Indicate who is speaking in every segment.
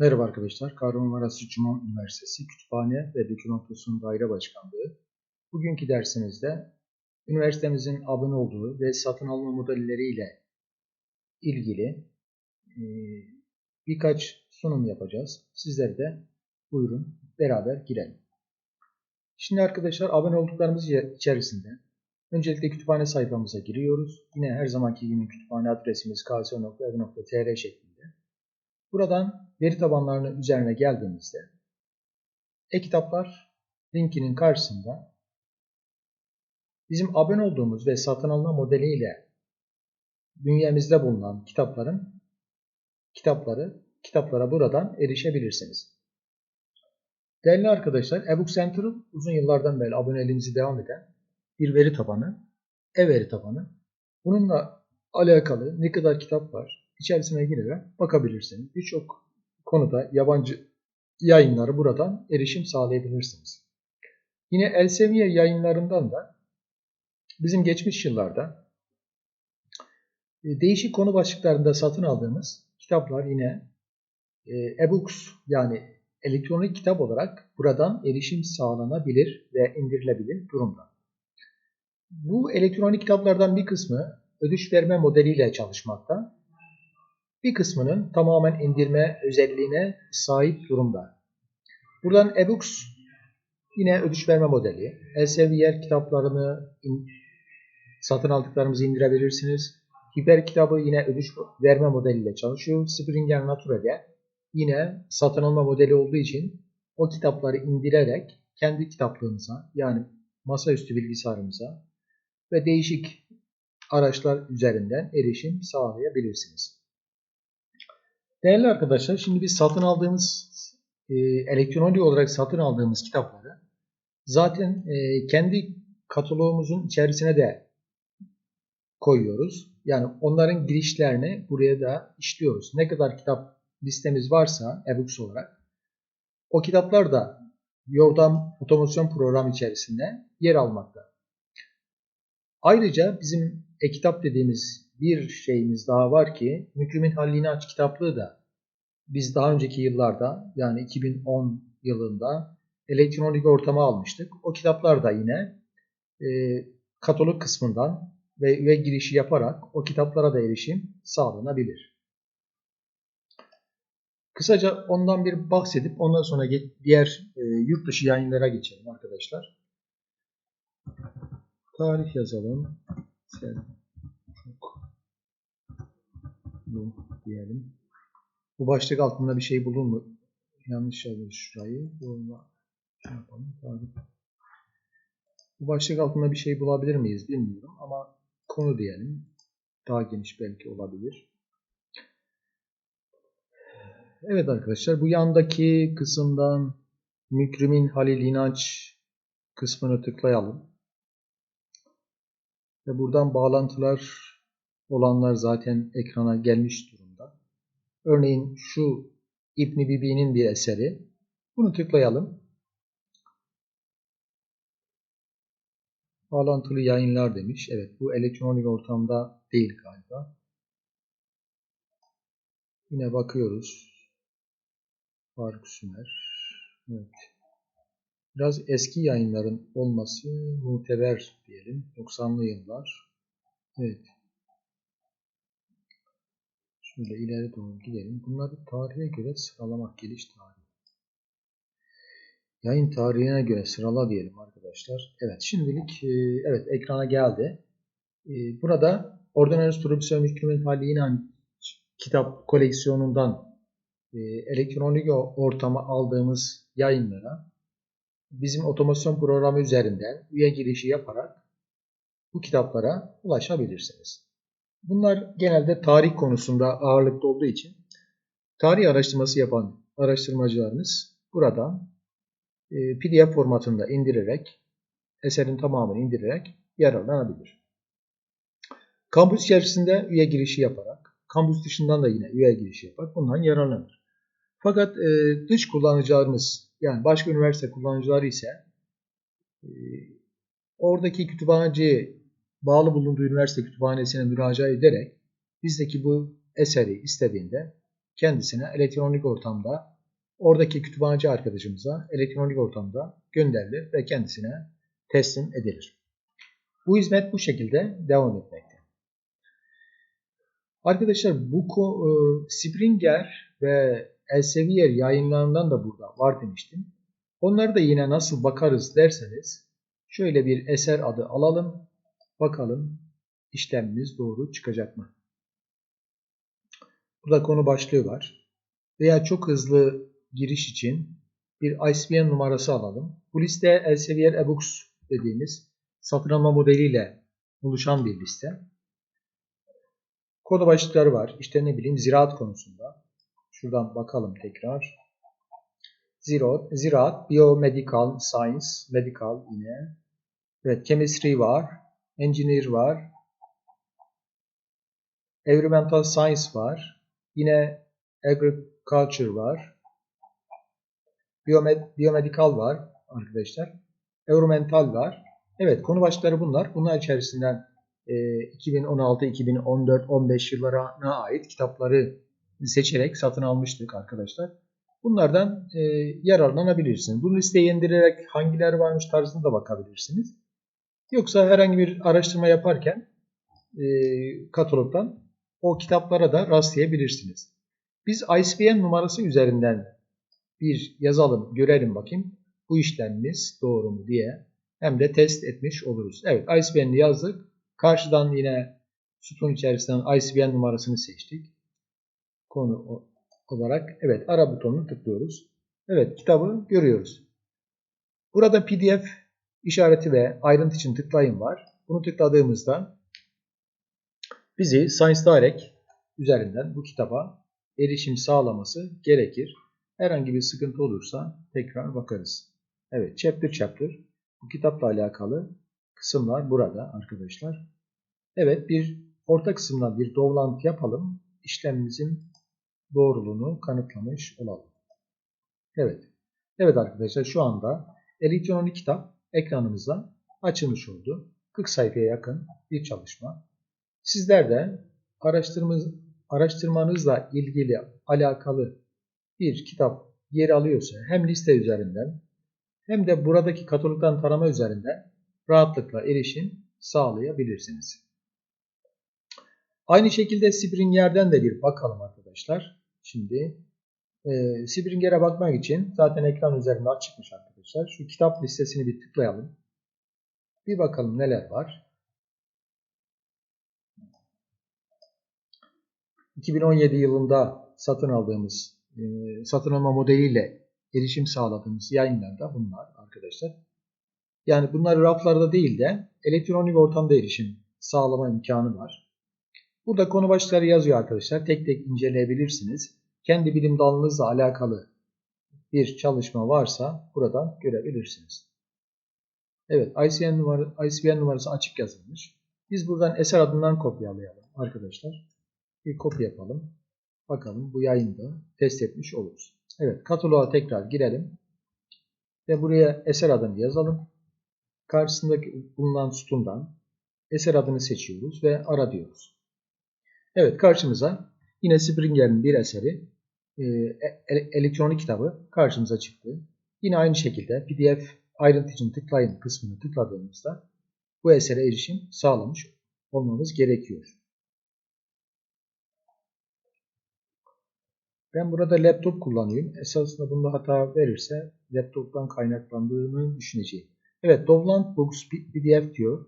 Speaker 1: Merhaba arkadaşlar. Kahramanmaraş Cuma Üniversitesi Kütüphane ve Dokümantasyon Daire Başkanlığı. Bugünkü dersimizde üniversitemizin abone olduğu ve satın alma modelleriyle ilgili e, birkaç sunum yapacağız. Sizler de buyurun beraber girelim. Şimdi arkadaşlar abone olduklarımız içerisinde öncelikle kütüphane sayfamıza giriyoruz. Yine her zamanki gibi kütüphane adresimiz kso.ev.tr şeklinde. Buradan veri tabanlarının üzerine geldiğimizde e-kitaplar linkinin karşısında bizim abone olduğumuz ve satın alma modeliyle bünyemizde bulunan kitapların kitapları kitaplara buradan erişebilirsiniz. Değerli arkadaşlar, eBook Central uzun yıllardan beri aboneliğimizi devam eden bir veri tabanı, e-veri tabanı. Bununla alakalı ne kadar kitap var, içerisine girerek bakabilirsiniz. Birçok konuda yabancı yayınları buradan erişim sağlayabilirsiniz. Yine Elsevier yayınlarından da bizim geçmiş yıllarda e, değişik konu başlıklarında satın aldığımız kitaplar yine e, e-books yani elektronik kitap olarak buradan erişim sağlanabilir ve indirilebilir durumda. Bu elektronik kitaplardan bir kısmı ödüş verme modeliyle çalışmakta. Bir kısmının tamamen indirme özelliğine sahip durumda. Buradan ebooks yine ödüş verme modeli. Elsevier kitaplarını in, satın aldıklarımızı indirebilirsiniz. Hiper kitabı yine ödüş verme modeliyle çalışıyor. Springer Nature'de yine satın alma modeli olduğu için o kitapları indirerek kendi kitaplığımıza yani masaüstü bilgisayarımıza ve değişik araçlar üzerinden erişim sağlayabilirsiniz. Değerli arkadaşlar şimdi biz satın aldığımız e, elektronik olarak satın aldığımız kitapları zaten e, kendi kataloğumuzun içerisine de koyuyoruz. Yani onların girişlerini buraya da işliyoruz. Ne kadar kitap listemiz varsa e-books olarak o kitaplar da Yordam otomasyon programı içerisinde yer almakta. Ayrıca bizim e-kitap dediğimiz bir şeyimiz daha var ki Mükrimin Hallini Aç kitaplığı da biz daha önceki yıllarda yani 2010 yılında elektronik ortama almıştık. O kitaplar da yine e, katalog kısmından ve üye girişi yaparak o kitaplara da erişim sağlanabilir. Kısaca ondan bir bahsedip ondan sonra diğer e, yurt dışı yayınlara geçelim arkadaşlar. Tarih yazalım. Sen diyelim. Bu başlık altında bir şey bulun mu? Yanlış yazmış şurayı. Bulma. Şey yapalım. Bu başlık altında bir şey bulabilir miyiz bilmiyorum ama konu diyelim. Daha geniş belki olabilir. Evet arkadaşlar bu yandaki kısımdan Mükrimin Halil İnanç kısmını tıklayalım. Ve buradan bağlantılar olanlar zaten ekrana gelmiş durumda. Örneğin şu İbn Bibi'nin bir eseri. Bunu tıklayalım. Bağlantılı yayınlar demiş. Evet bu elektronik ortamda değil galiba. Yine bakıyoruz. Faruk Sümer. Evet. Biraz eski yayınların olması muteber diyelim. 90'lı yıllar. Evet. Şöyle ileri doğru gidelim. Bunları tarihe göre sıralamak geliş tarihi. Yayın tarihine göre sırala diyelim arkadaşlar. Evet şimdilik e, evet ekrana geldi. E, burada Ordinarius Probisyon Hükümet Hali İnan kitap koleksiyonundan e, elektronik ortama aldığımız yayınlara bizim otomasyon programı üzerinden üye girişi yaparak bu kitaplara ulaşabilirsiniz. Bunlar genelde tarih konusunda ağırlıklı olduğu için tarih araştırması yapan araştırmacılarımız burada e, PDF formatında indirerek eserin tamamını indirerek yararlanabilir. Kampüs içerisinde üye girişi yaparak, kampüs dışından da yine üye girişi yaparak bundan yararlanır. Fakat e, dış kullanıcılarımız yani başka üniversite kullanıcıları ise e, oradaki kütüphaneci bağlı bulunduğu üniversite kütüphanesine müracaat ederek bizdeki bu eseri istediğinde kendisine elektronik ortamda oradaki kütüphaneci arkadaşımıza elektronik ortamda gönderilir ve kendisine teslim edilir. Bu hizmet bu şekilde devam etmekte. Arkadaşlar bu e, Springer ve Elsevier yayınlarından da burada var demiştim. Onları da yine nasıl bakarız derseniz şöyle bir eser adı alalım. Bakalım işlemimiz doğru çıkacak mı? Burada konu başlığı var. Veya çok hızlı giriş için bir ISBN numarası alalım. Bu liste Elsevier eBooks dediğimiz satın modeliyle oluşan bir liste. Konu başlıkları var. İşte ne bileyim ziraat konusunda. Şuradan bakalım tekrar. Ziraat, ziraat biomedical science, medical yine. Evet, chemistry var. Engineer var. Environmental science var. Yine agriculture var. Biomed, biomedical var arkadaşlar. Environmental var. Evet konu başlıkları bunlar. Bunlar içerisinden 2016, 2014, 15 yıllarına ait kitapları seçerek satın almıştık arkadaşlar. Bunlardan e, yararlanabilirsiniz. Bu listeyi indirerek hangiler varmış tarzına da bakabilirsiniz. Yoksa herhangi bir araştırma yaparken e, katalogdan o kitaplara da rastlayabilirsiniz. Biz ISBN numarası üzerinden bir yazalım, görelim bakayım bu işlemimiz doğru mu diye hem de test etmiş oluruz. Evet ISBN'i yazdık. Karşıdan yine sütun içerisinden ISBN numarasını seçtik. Konu olarak evet ara butonunu tıklıyoruz. Evet kitabı görüyoruz. Burada PDF işareti ve ayrıntı için tıklayın var. Bunu tıkladığımızda bizi Science Direct üzerinden bu kitaba erişim sağlaması gerekir. Herhangi bir sıkıntı olursa tekrar bakarız. Evet chapter chapter bu kitapla alakalı kısımlar burada arkadaşlar. Evet bir orta kısımdan bir doğrulantı yapalım. İşlemimizin doğruluğunu kanıtlamış olalım. Evet. Evet arkadaşlar şu anda elektronik kitap ekranımıza açılmış oldu. 40 sayfaya yakın bir çalışma. Sizler de araştırmanızla ilgili alakalı bir kitap yer alıyorsa hem liste üzerinden hem de buradaki katalogdan tarama üzerinden rahatlıkla erişim sağlayabilirsiniz. Aynı şekilde Springer'den de bir bakalım arkadaşlar. Şimdi e, Springer'e bakmak için zaten ekran üzerinde açıkmış arkadaşlar. Şu kitap listesini bir tıklayalım. Bir bakalım neler var. 2017 yılında satın aldığımız, e, satın alma modeliyle erişim sağladığımız yayınlarda bunlar arkadaşlar. Yani bunlar raflarda değil de elektronik ortamda erişim sağlama imkanı var. Burada konu başlıkları yazıyor arkadaşlar. Tek tek inceleyebilirsiniz. Kendi bilim dalınızla alakalı bir çalışma varsa buradan görebilirsiniz. Evet ISBN, numara, ISBN numarası açık yazılmış. Biz buradan eser adından kopyalayalım arkadaşlar. Bir kopya yapalım. Bakalım bu yayında test etmiş oluruz. Evet kataloğa tekrar girelim. Ve buraya eser adını yazalım. Karşısındaki bulunan sütundan eser adını seçiyoruz ve ara diyoruz. Evet karşımıza yine Springer'in bir eseri e, e, elektronik kitabı karşımıza çıktı. Yine aynı şekilde PDF ayrıntı için tıklayın kısmını tıkladığımızda bu esere erişim sağlamış olmamız gerekiyor. Ben burada laptop kullanıyorum. Esasında bunda hata verirse laptoptan kaynaklandığını düşüneceğim. Evet, Dovland Books PDF diyor.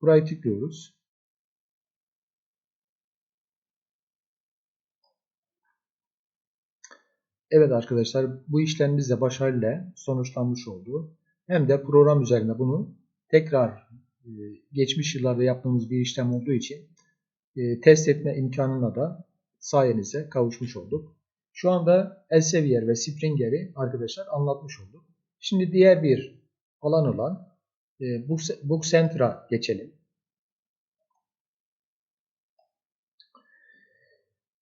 Speaker 1: Burayı tıklıyoruz. Evet arkadaşlar, bu işlemimiz de başarıyla sonuçlanmış oldu. Hem de program üzerinde bunu tekrar e, geçmiş yıllarda yaptığımız bir işlem olduğu için e, test etme imkanına da sayenizde kavuşmuş olduk. Şu anda Elsevier ve Springer'i arkadaşlar anlatmış olduk. Şimdi diğer bir alan olan e, Book Center'a geçelim.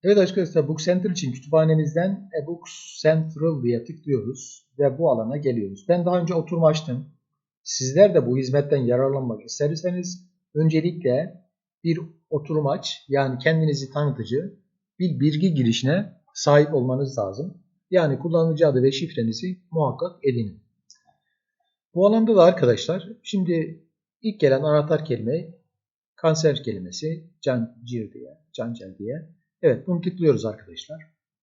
Speaker 1: Evet arkadaşlar Book Center için kütüphanemizden eBooks Central diye tıklıyoruz ve bu alana geliyoruz. Ben daha önce oturum açtım. Sizler de bu hizmetten yararlanmak isterseniz öncelikle bir oturum aç yani kendinizi tanıtıcı bir bilgi girişine sahip olmanız lazım. Yani kullanıcı adı ve şifrenizi muhakkak edinin. Bu alanda da arkadaşlar şimdi ilk gelen anahtar kelime kanser kelimesi cancir diye, cancel diye. Evet bunu tıklıyoruz arkadaşlar.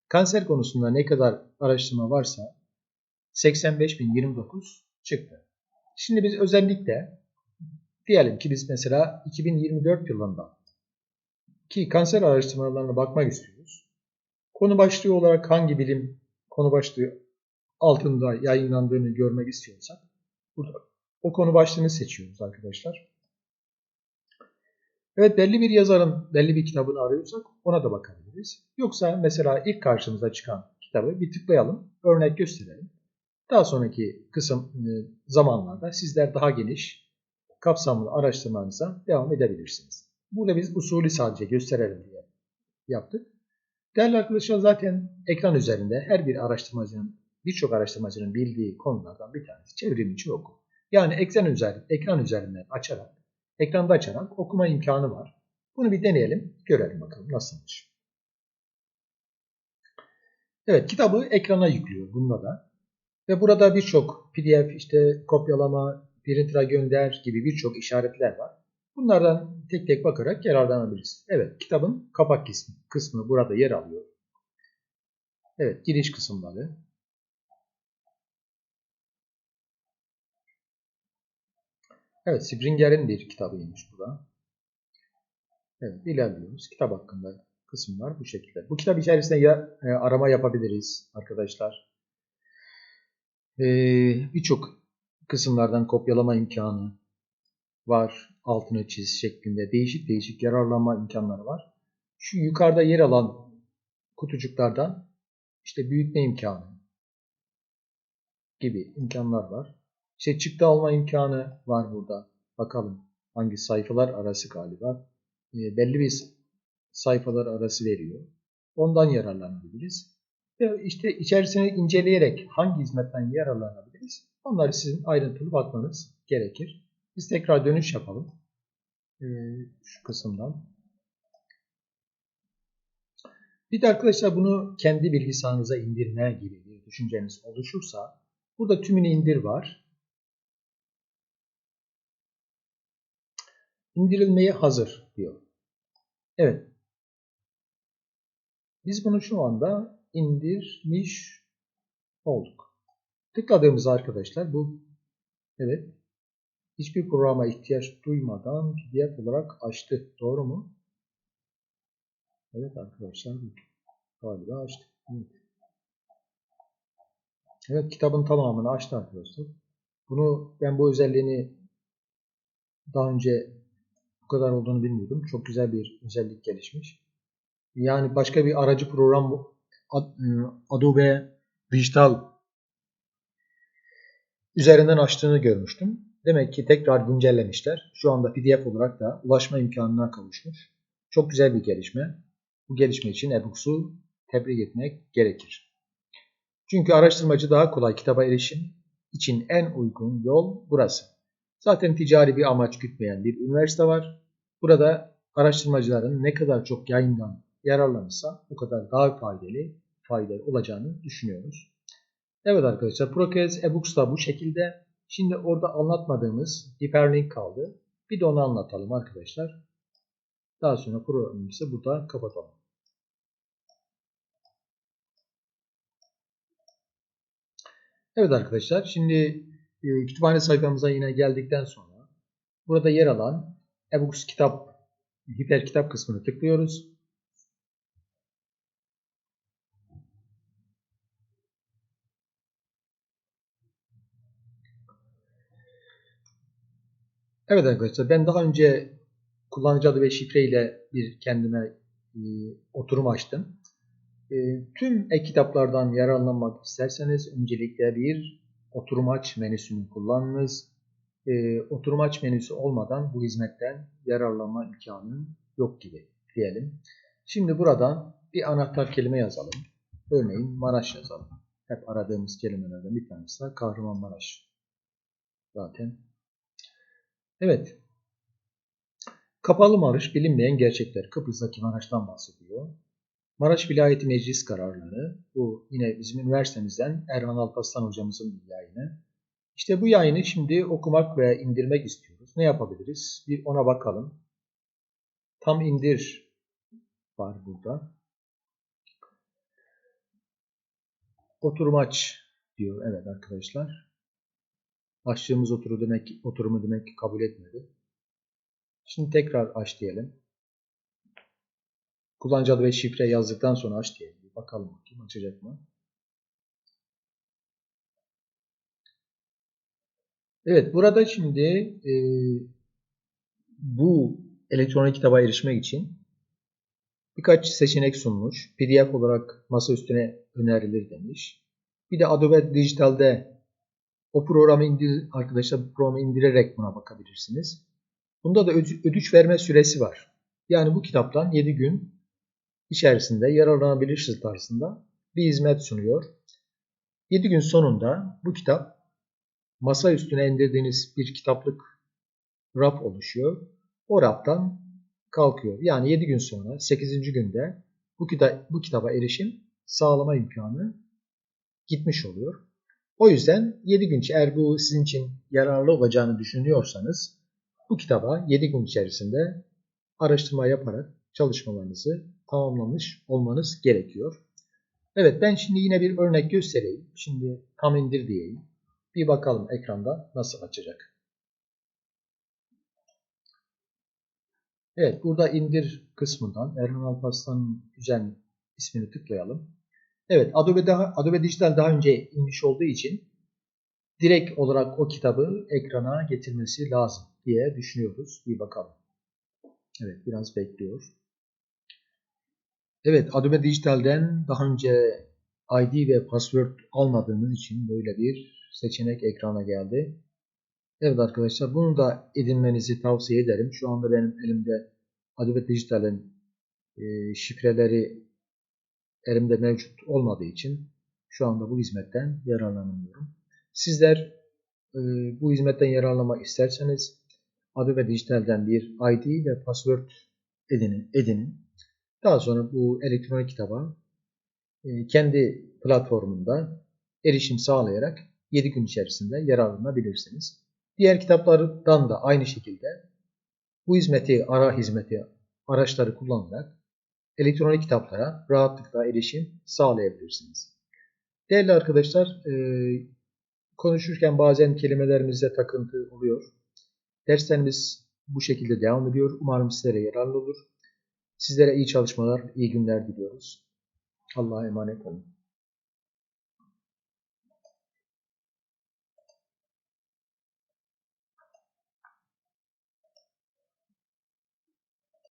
Speaker 1: Kanser konusunda ne kadar araştırma varsa 85.029 çıktı. Şimdi biz özellikle diyelim ki biz mesela 2024 yılında ki kanser araştırmalarına bakmak istiyoruz. Konu başlığı olarak hangi bilim konu başlığı altında yayınlandığını görmek istiyorsak burada o konu başlığını seçiyoruz arkadaşlar. Evet belli bir yazarın belli bir kitabını arıyorsak ona da bakabiliriz. Yoksa mesela ilk karşımıza çıkan kitabı bir tıklayalım, örnek gösterelim. Daha sonraki kısım e, zamanlarda sizler daha geniş, kapsamlı araştırmanıza devam edebilirsiniz. Burada biz usulü sadece gösterelim diye yaptık. Değerli arkadaşlar zaten ekran üzerinde her bir araştırmacının, birçok araştırmacının bildiği konulardan bir tanesi çevrimiçi oku. Yani ekran, üzerinde, ekran üzerinden açarak, ekranda açarak okuma imkanı var. Bunu bir deneyelim, görelim bakalım nasılmış. Evet, kitabı ekrana yüklüyor bunda da. Ve burada birçok PDF, işte kopyalama, printer'a gönder gibi birçok işaretler var. Bunlardan tek tek bakarak yararlanabiliriz. Evet, kitabın kapak kısmı, kısmı burada yer alıyor. Evet, giriş kısımları. Evet, Springer'in bir kitabıymış bu da. Evet, ilerliyoruz. Kitap hakkında kısımlar bu şekilde. Bu kitap içerisinde ya, e, arama yapabiliriz arkadaşlar. E, Birçok kısımlardan kopyalama imkanı var. Altını çiz şeklinde değişik değişik yararlanma imkanları var. Şu yukarıda yer alan kutucuklardan işte büyütme imkanı gibi imkanlar var. İşte çıktı alma imkanı var burada. Bakalım hangi sayfalar arası galiba. E, belli bir sayfalar arası veriyor. Ondan yararlanabiliriz. Ve işte içerisini inceleyerek hangi hizmetten yararlanabiliriz? Onları sizin ayrıntılı bakmanız gerekir. Biz tekrar dönüş yapalım. Ee, şu kısımdan. Bir de arkadaşlar bunu kendi bilgisayarınıza indirme gibi bir düşünceniz oluşursa burada tümünü indir var. İndirilmeye hazır diyor. Evet. Biz bunu şu anda indirmiş olduk. Tıkladığımız arkadaşlar bu evet hiçbir programa ihtiyaç duymadan PDF olarak açtı. Doğru mu? Evet arkadaşlar galiba açtı. Evet. evet kitabın tamamını açtı arkadaşlar. Bunu ben bu özelliğini daha önce bu kadar olduğunu bilmiyordum. Çok güzel bir özellik gelişmiş. Yani başka bir aracı program e, Adobe Digital üzerinden açtığını görmüştüm. Demek ki tekrar güncellemişler. Şu anda PDF olarak da ulaşma imkanına kavuşmuş. Çok güzel bir gelişme. Bu gelişme için eBooks'u tebrik etmek gerekir. Çünkü araştırmacı daha kolay kitaba erişim için en uygun yol burası. Zaten ticari bir amaç gütmeyen bir üniversite var. Burada araştırmacıların ne kadar çok yayından yararlanırsa o kadar daha faydalı, faydalı olacağını düşünüyoruz. Evet arkadaşlar Procase eBooks da bu şekilde. Şimdi orada anlatmadığımız hiperlink kaldı. Bir de onu anlatalım arkadaşlar. Daha sonra programımızı burada kapatalım. Evet arkadaşlar şimdi e, kütüphane sayfamıza yine geldikten sonra burada yer alan ebooks kitap hiper kitap kısmını tıklıyoruz. Evet arkadaşlar ben daha önce kullanıcı adı ve şifre ile bir kendime e, oturum açtım. E, tüm e-kitaplardan yararlanmak isterseniz öncelikle bir oturum aç menüsünü kullanınız. E, oturum aç menüsü olmadan bu hizmetten yararlanma imkanı yok gibi diyelim. Şimdi buradan bir anahtar kelime yazalım. Örneğin Maraş yazalım. Hep aradığımız kelimelerden bir tanesi de Kahramanmaraş. Zaten Evet. Kapalı Marş bilinmeyen gerçekler. Kıbrıs'taki Maraş'tan bahsediyor. Maraş Vilayeti Meclis kararları. Bu yine bizim üniversitemizden Erhan Alparslan hocamızın bir yayını. İşte bu yayını şimdi okumak veya indirmek istiyoruz. Ne yapabiliriz? Bir ona bakalım. Tam indir var burada. Oturum aç diyor. Evet arkadaşlar. Açtığımız oturu demek, oturumu demek kabul etmedi. Şimdi tekrar aç diyelim. Kullanıcı adı ve şifre yazdıktan sonra aç diyelim. Bir bakalım bakayım açacak mı? Evet burada şimdi e, bu elektronik kitaba erişmek için birkaç seçenek sunmuş. PDF olarak masa üstüne önerilir demiş. Bir de Adobe Digital'de o programı indir arkadaşlar bu programı indirerek buna bakabilirsiniz. Bunda da ödünç verme süresi var. Yani bu kitaptan 7 gün içerisinde yararlanabilirsiniz tarzında bir hizmet sunuyor. 7 gün sonunda bu kitap masa üstüne indirdiğiniz bir kitaplık raf oluşuyor. O raftan kalkıyor. Yani 7 gün sonra 8. günde bu, kita bu kitaba erişim sağlama imkanı gitmiş oluyor. O yüzden 7 gün eğer bu sizin için yararlı olacağını düşünüyorsanız bu kitaba 7 gün içerisinde araştırma yaparak çalışmalarınızı tamamlamış olmanız gerekiyor. Evet ben şimdi yine bir örnek göstereyim. Şimdi tam indir diyeyim. Bir bakalım ekranda nasıl açacak. Evet burada indir kısmından Erhan Alparslan'ın güzel ismini tıklayalım. Evet Adobe, daha, Adobe Digital daha önce inmiş olduğu için direkt olarak o kitabı ekrana getirmesi lazım diye düşünüyoruz. Bir bakalım. Evet biraz bekliyor. Evet Adobe Digital'den daha önce ID ve password almadığınız için böyle bir seçenek ekrana geldi. Evet arkadaşlar bunu da edinmenizi tavsiye ederim. Şu anda benim elimde Adobe Digital'in e, şifreleri elimde mevcut olmadığı için şu anda bu hizmetten yararlanamıyorum. Sizler e, bu hizmetten yararlanmak isterseniz Adobe Digital'den bir ID ve password edinin. edinin. Daha sonra bu elektronik kitaba e, kendi platformunda erişim sağlayarak 7 gün içerisinde yararlanabilirsiniz. Diğer kitaplardan da aynı şekilde bu hizmeti, ara hizmeti, araçları kullanarak elektronik kitaplara rahatlıkla erişim sağlayabilirsiniz. Değerli arkadaşlar, e, konuşurken bazen kelimelerimize takıntı oluyor. Derslerimiz bu şekilde devam ediyor. Umarım sizlere yararlı olur. Sizlere iyi çalışmalar, iyi günler diliyoruz. Allah'a emanet olun.